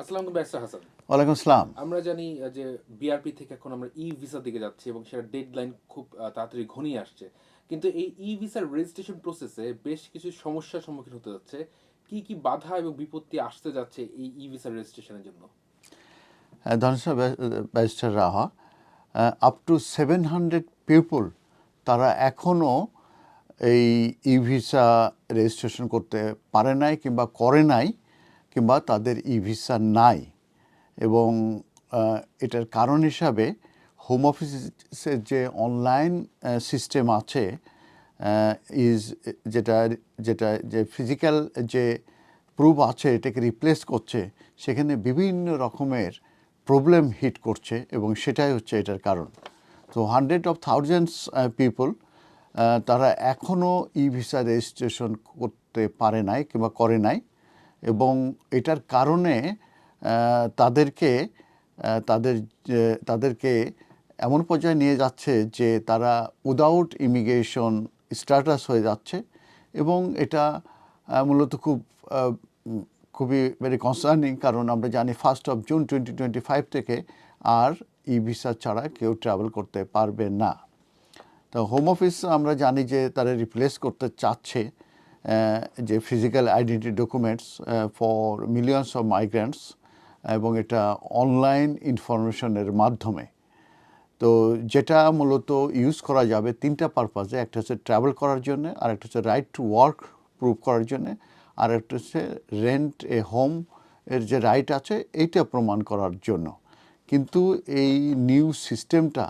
আসসালামু ব্যারিস্টার হাসান। ওয়ালাইকুম আসসালাম। আমরা জানি যে বিআরপি থেকে এখন আমরা ই ভিসা দিকে যাচ্ছি এবং সেটা ডেডলাইন খুব তাড়াতাড়ি ঘনিয়ে আসছে। কিন্তু এই ই ভিসার রেজিস্ট্রেশন প্রসেসে বেশ কিছু সমস্যার সম্মুখীন হতে যাচ্ছে কি কি বাধা এবং বিপত্তি আসতে যাচ্ছে এই ই ভিসার রেজিস্ট্রেশনের জন্য? Dhaneshwar barrister Raha up to seven hundred people তারা এখনও এই ই ভিসা রেজিস্ট্রেশন করতে পারে নাই কিংবা করে নাই। কিংবা তাদের ই ভিসা নাই এবং এটার কারণ হিসাবে হোম অফিসের যে অনলাইন সিস্টেম আছে ইজ যেটা যেটা যে ফিজিক্যাল যে প্রুফ আছে, এটাকে রিপ্লেস করছে, সেখানে বিভিন্ন রকমের প্রবলেম হিট করছে এবং সেটাই হচ্ছে এটার কারণ। তো হান্ড্রেড অফ থাউজেন্ডস পিপল তারা এখনও ই ভিসা রেজিস্ট্রেশন করতে পারে নাই কিংবা করে নাই। এবং এটার কারণে তাদেরকে তাদের তাদেরকে এমন পর্যায়ে নিয়ে যাচ্ছে যে তারা উদাউট ইমিগ্রেশন স্ট্যাটাস হয়ে যাচ্ছে এবং এটা মূলত খুব খুবই ভেরি কনসার্নিং কারণ আমরা জানি first of June twenty twenty five থেকে আর ই ভিসা ছাড়া কেউ ট্রাভেল করতে পারবে না। তো হোম অফিস আমরা জানি যে তারা রিপ্লেস করতে চাচ্ছে। যে physical identity documents for millions of migrants এবং এটা অনলাইন ইনফরমেশনের মাধ্যমে। তো যেটা মূলত ইউজ করা যাবে তিনটা পারপাসে একটা হচ্ছে ট্রাভেল করার জন্য, আর একটা হচ্ছে রাইট টু ওয়ার্ক প্রুভ করার জন্য, আর একটা হচ্ছে রেন্ট এ হোম এর যে রাইট আছে, এইটা প্রমাণ করার জন্য। কিন্তু এই নিউ সিস্টেমটা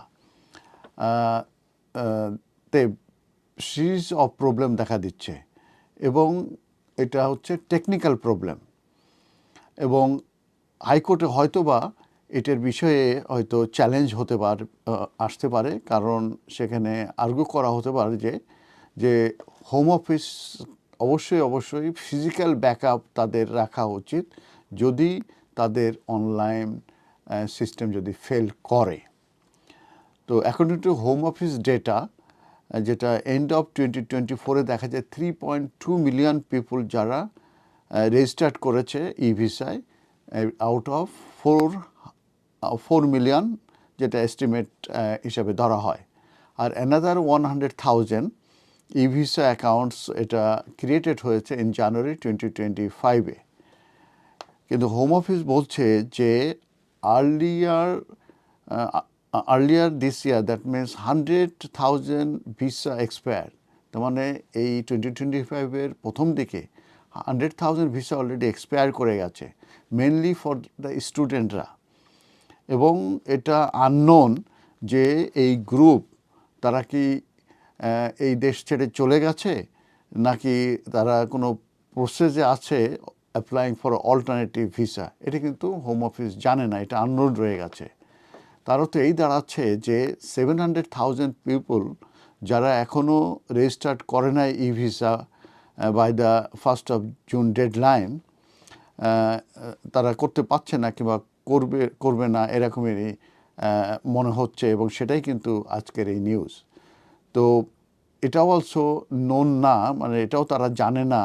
তে সিরিজ অফ প্রবলেম দেখা দিচ্ছে। এবং এটা হচ্ছে টেকনিক্যাল প্রবলেম এবং হাইকোর্টে হয়তোবা এটার বিষয়ে হয়তো চ্যালেঞ্জ হতে পারে আসতে পারে। কারণ সেখানে আর্গু করা হতে পারে যে যে হোম অফিস অবশ্যই অবশ্যই ফিজিক্যাল ব্যাকআপ তাদের রাখা উচিত যদি তাদের অনলাইন সিস্টেম যদি ফেল করে। তো according to home office data যেটা এন্ড অফ টোয়েন্টি টোয়েন্টি ফোরে দেখা যায় three point two million people যারা রেজিস্টার্ড করেছে ই ভিসায় out of four four million যেটা এস্টিমেট হিসাবে ধরা হয়। আর another one hundred thousand e visa accounts এটা ক্রিয়েটেড হয়েছে ইন জানুয়ারি টোয়েন্টি টোয়েন্টি ফাইভে কিন্তু হোম অফিস বলছে যে earlier earlier this year that means hundred thousand visa expire তার মানে এই টোয়েন্টি টোয়েন্টি ফাইভের প্রথম দিকে hundred thousand visa already expire করে গেছে মেনলি ফর দ্য স্টুডেন্টরা এবং এটা আননোন যে এই গ্রুপ তারা কি এই দেশ ছেড়ে চলে গেছে, নাকি তারা কোনো প্রসেসে আছে অ্যাপ্লাইং ফর অল্টারনেটিভ ভিসা এটা কিন্তু হোম অফিস জানে না, এটা আননোন রয়ে গেছে। তার অর্থ এই দাঁড়াচ্ছে যে সেভেন হান্ড্রেড থাউজেন্ড পিপুল যারা এখনও রেজিস্টার্ড করে নাই e visa by the first of June deadline তারা করতে পারছে না কিংবা করবে করবে না এরকমেরই মনে হচ্ছে এবং সেটাই কিন্তু আজকের এই নিউজ তো এটাও অলসো নোন না মানে এটাও তারা জানে না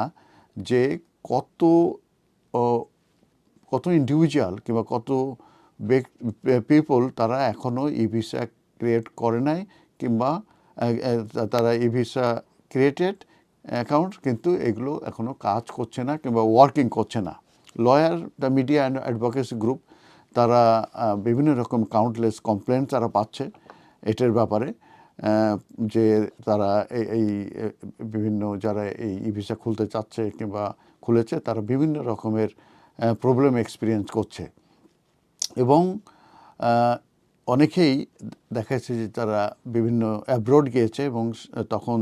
যে কত ও, কত ইন্ডিভিজুয়াল কিংবা কত পিপল তারা এখনও ই ভিসা ক্রিয়েট করে নাই কিংবা তারা ই ভিসা ক্রিয়েটেড অ্যাকাউন্ট কিন্তু এগুলো এখনও কাজ করছে না কিংবা ওয়ার্কিং করছে না। Lawyer the media and advocacy group তারা বিভিন্ন রকম কাউন্টলেস কমপ্লেন তারা পাচ্ছে এটার ব্যাপারে যে তারা এই বিভিন্ন যারা এই ই ভিসা খুলতে চাচ্ছে কিংবা খুলেছে তারা বিভিন্ন রকমের প্রবলেম এক্সপিরিয়েন্স করছে। এবং অনেকেই দেখা যাচ্ছে যে তারা বিভিন্ন অ্যাব্রোড গিয়েছে এবং তখন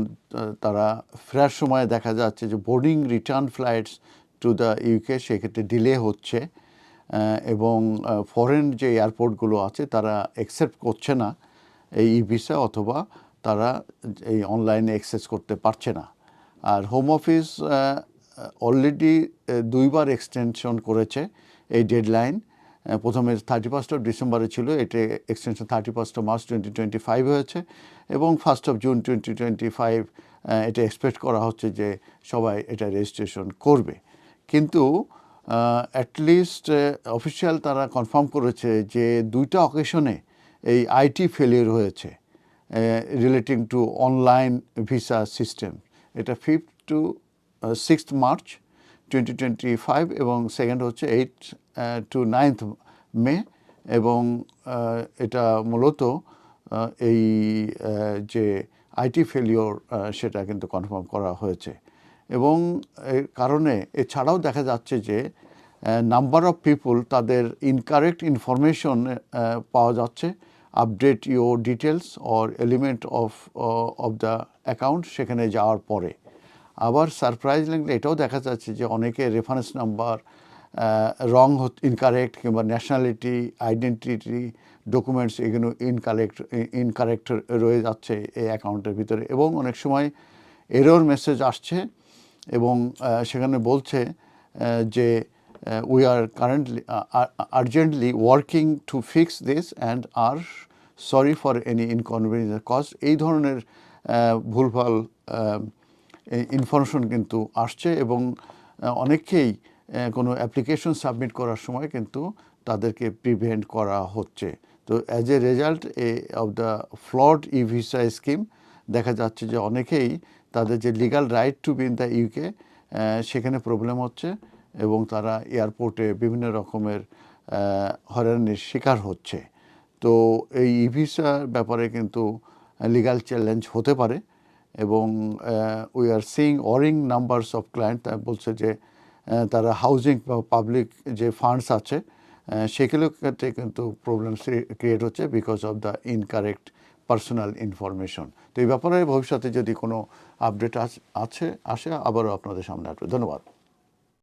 তারা ফেরার সময় দেখা যাচ্ছে যে boarding return flights to the UK সেক্ষেত্রে ডিলে হচ্ছে এবং ফরেন যে এয়ারপোর্টগুলো আছে তারা অ্যাকসেপ্ট করছে না এই ই ভিসা অথবা তারা এই অনলাইনে অ্যাক্সেস করতে পারছে না। আর হোম অফিস অলরেডি দুইবার এক্সটেনশন করেছে এই ডেডলাইন প্রথমে থার্টি ফার্স্ট অফ ডিসেম্বরে ছিল এটা extension thirty first of March twenty twenty five হয়েছে এবং first of June twenty twenty five এটা এক্সপেক্ট করা হচ্ছে যে সবাই এটা রেজিস্ট্রেশন করবে। কিন্তু অ্যাটলিস্ট অফিসিয়াল তারা কনফার্ম করেছে যে দুইটা অকেশনে এই আইটি ফেলিয়ার হয়েছে relating to online visa system এটা fifth to sixth March twenty twenty five এবং সেকেন্ড হচ্ছে এইট টু নাইনথ মে এবং এটা মূলত এই যে আইটি ফেলিওর সেটা কিন্তু কনফার্ম করা হয়েছে। এবং এর কারণে এছাড়াও দেখা যাচ্ছে যে নাম্বার অফ পিপুল তাদের ইনকারেক্ট ইনফরমেশন পাওয়া যাচ্ছে। Update your details or element of of the account সেখানে যাওয়ার পরে। আবার সারপ্রাইজ সারপ্রাইজিংলি এটাও দেখা যাচ্ছে যে অনেকে রেফারেন্স নাম্বার রং ইনকারেক্ট কিংবা ন্যাশনালিটি আইডেন্টিটি ডকুমেন্টস এগুলো ইনকারেক্ট ইনকারেক্ট রয়ে যাচ্ছে এই অ্যাকাউন্টের ভিতরে। এবং অনেক সময় এরর মেসেজ আসছে এবং সেখানে বলছে যে we are currently urgently working to fix this and are sorry for any inconvenience cause এই ধরনের আহ, ভুলভাল ইনফরমেশন কিন্তু আসছে এবং আহ, অনেককেই কোনো অ্যাপ্লিকেশন সাবমিট করার সময় কিন্তু তাদেরকে প্রিভেন্ট করা হচ্ছে। তো as a result a of the flood e visa scheme দেখা যাচ্ছে যে অনেকেই তাদের যে legal right to be in the UK সেখানে প্রবলেম হচ্ছে এবং তারা এয়ারপোর্টে বিভিন্ন রকমের আহ, হয়রানির শিকার হচ্ছে। তো এই ই ভিসার ব্যাপারে কিন্তু লিগাল চ্যালেঞ্জ হতে পারে। এবং we are seeing soaring numbers of client বলছে যে তারা হাউজিং বা পাবলিক যে ফান্ডস আছে সেগুলো ক্ষেত্রে কিন্তু প্রবলেম ক্রিয়েট হচ্ছে because of the incorrect personal information তো এই ব্যাপারে ভবিষ্যতে যদি কোনো আপডেট আছে, আসে, আবারও আপনাদের সামনে আসবে। ধন্যবাদ।